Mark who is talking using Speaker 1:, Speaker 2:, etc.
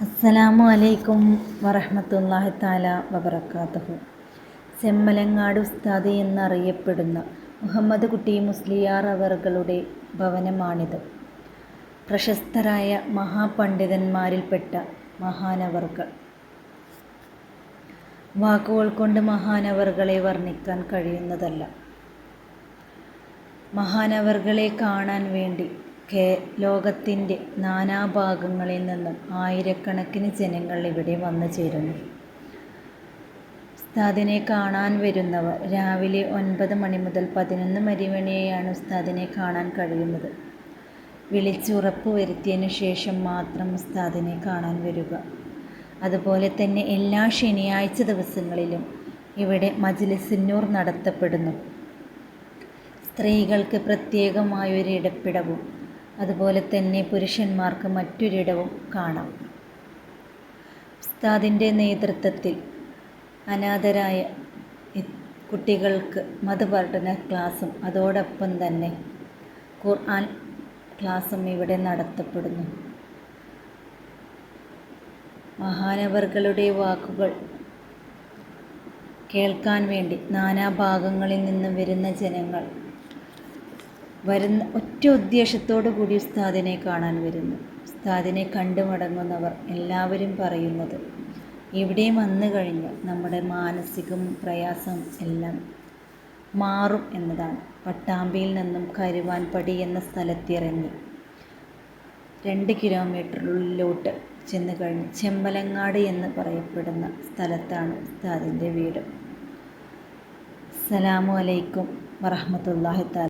Speaker 1: അസ്സലാമു അലൈക്കും വറഹമത്തല്ലാഹി താല വബറകാതുഹു. സെമ്മലങ്ങാട് ഉസ്താദ് എന്നറിയപ്പെടുന്ന മുഹമ്മദ് കുട്ടി മുസ്ലിയാർ അവറുകളുടെ ഭവനമാണിത്. പ്രശസ്തരായ മഹാപണ്ഡിതന്മാരിൽപ്പെട്ട മഹാനവറുകൾ വാക്കുകൾ കൊണ്ട് മഹാനവറുകളെ വർണിക്കാൻ കഴിയുന്നതല്ല. മഹാനവറുകളെ കാണാൻ വേണ്ടി കേ ലോകത്തിന്റെ നാനാഭാഗങ്ങളിൽ നിന്നും ആയിരക്കണക്കിന് ജനങ്ങൾ ഇവിടെ വന്നു ചേരുന്നു. ഉസ്താദിനെ കാണാൻ വരുന്നവർ രാവിലെ ഒൻപത് മണി മുതൽ പതിനൊന്ന് മണി വരെയാണ് ഉസ്താദിനെ കാണാൻ കഴിയുന്നത്. വിളിച്ചുറപ്പ് വരുത്തിയതിന് ശേഷം മാത്രം ഉസ്താദിനെ കാണാൻ വരിക. അതുപോലെ തന്നെ എല്ലാ ശനിയാഴ്ച ദിവസങ്ങളിലും ഇവിടെ മജ്ലിസിന്നൂർ നടത്തപ്പെടുന്നു. സ്ത്രീകൾക്ക് പ്രത്യേകമായൊരു ഇടപ്പിടവും അതുപോലെ തന്നെ പുരുഷന്മാർക്ക് മറ്റൊരിടവും കാണാം. ഉസ്താദിന്റെ നേതൃത്വത്തിൽ അനാഥരായ കുട്ടികൾക്ക് മതപഠന ക്ലാസ്സും അതോടൊപ്പം തന്നെ ഖുർആൻ ക്ലാസ്സും ഇവിടെ നടത്തപ്പെടുന്നു. മഹാനവറുകളുടെ വാക്കുകൾ കേൾക്കാൻ വേണ്ടി നാനാഭാഗങ്ങളിൽ നിന്നും വരുന്ന ജനങ്ങൾ വരുന്ന ഒറ്റ ഉദ്ദേശത്തോടു കൂടി ഉസ്താദിനെ കാണാൻ വരുന്നു. ഉസ്താദിനെ കണ്ടു മടങ്ങുന്നവർ എല്ലാവരും പറയുന്നത് ഇവിടെ വന്നു കഴിഞ്ഞ് നമ്മുടെ മാനസികം പ്രയാസം എല്ലാം മാറും എന്നതാണ്. പട്ടാമ്പിയിൽ നിന്നും കരുവാൻപടി എന്ന സ്ഥലത്തിറങ്ങി രണ്ട് കിലോമീറ്ററിലോട്ട് ചെന്ന് കഴിഞ്ഞ്. ചെമ്പലങ്ങാട് എന്ന് പറയപ്പെടുന്ന സ്ഥലത്താണ് ഉസ്താദിന്റെ വീട്. അസ്സലാമു അലൈക്കും വറഹ്മത്തുള്ളാഹി തആല.